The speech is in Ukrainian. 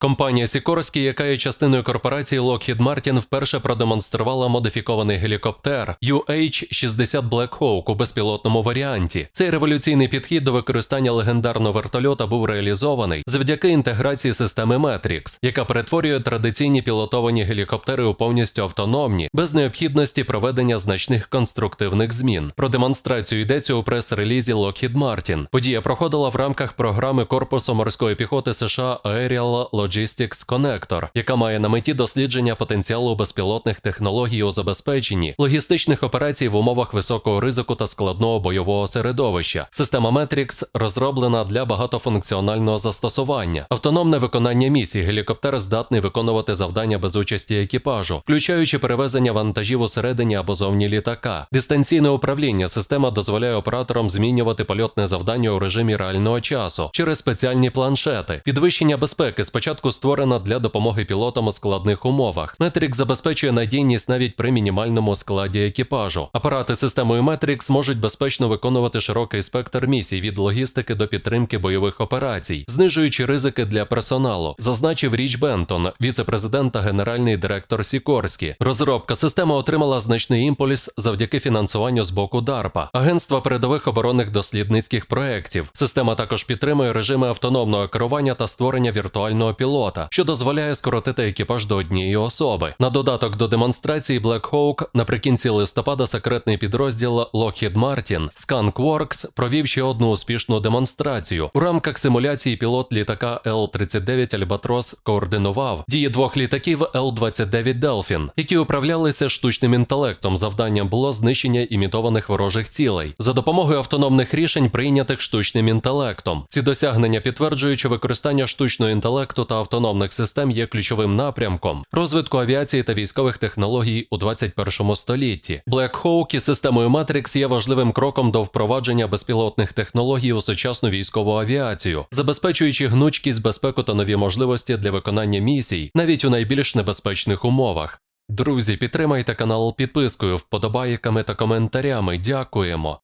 Компанія Сікорський, яка є частиною корпорації Lockheed Martin, вперше продемонструвала модифікований гелікоптер UH-60 Black Hawk у безпілотному варіанті. Цей революційний підхід до використання легендарного вертольота був реалізований завдяки інтеграції системи Matrix, яка перетворює традиційні пілотовані гелікоптери у повністю автономні, без необхідності проведення значних конструктивних змін. Про демонстрацію йдеться у прес-релізі Lockheed Martin. Подія проходила в рамках програми Корпусу морської піхоти США Aerial Logistics Connector, яка має на меті дослідження потенціалу безпілотних технологій у забезпеченні логістичних операцій в умовах високого ризику та складного бойового середовища. Система Matrix розроблена для багатофункціонального застосування. Автономне виконання місій гелікоптер здатний виконувати завдання без участі екіпажу, включаючи перевезення вантажів усередині або зовні літака. Дистанційне управління система дозволяє операторам змінювати польотне завдання у режимі реального часу через спеціальні планшети. Підвищення безпеки спочатку створена для допомоги пілотам у складних умовах. Metrix забезпечує надійність навіть при мінімальному складі екіпажу. Апарати системою Metrix можуть безпечно виконувати широкий спектр місій від логістики до підтримки бойових операцій, знижуючи ризики для персоналу, зазначив Річ Бентон, віце-президент та генеральний директор Сікорські. Розробка системи отримала значний імпульс завдяки фінансуванню з боку DARPA, агентства передових оборонних дослідницьких проєктів. Система також підтримує режими автономного керування та створення віртуального пілота, що дозволяє скоротити екіпаж до однієї особи. На додаток до демонстрації Black Hawk наприкінці листопада секретний підрозділ Lockheed Martin Skunkworks провів ще одну успішну демонстрацію. У рамках симуляції пілот літака L-39 Albatros координував дії двох літаків L-29 Delphin, які управлялися штучним інтелектом. Завданням було знищення імітованих ворожих цілей за допомогою автономних рішень, прийнятих штучним інтелектом. Ці досягнення підтверджують, що використання штучного інтелекту та автономних систем є ключовим напрямком розвитку авіації та військових технологій у 21 столітті. Black Hawk із системою Matrix є важливим кроком до впровадження безпілотних технологій у сучасну військову авіацію, забезпечуючи гнучкість, безпеку та нові можливості для виконання місій навіть у найбільш небезпечних умовах. Друзі, підтримайте канал підпискою, вподобайками та коментарями. Дякуємо.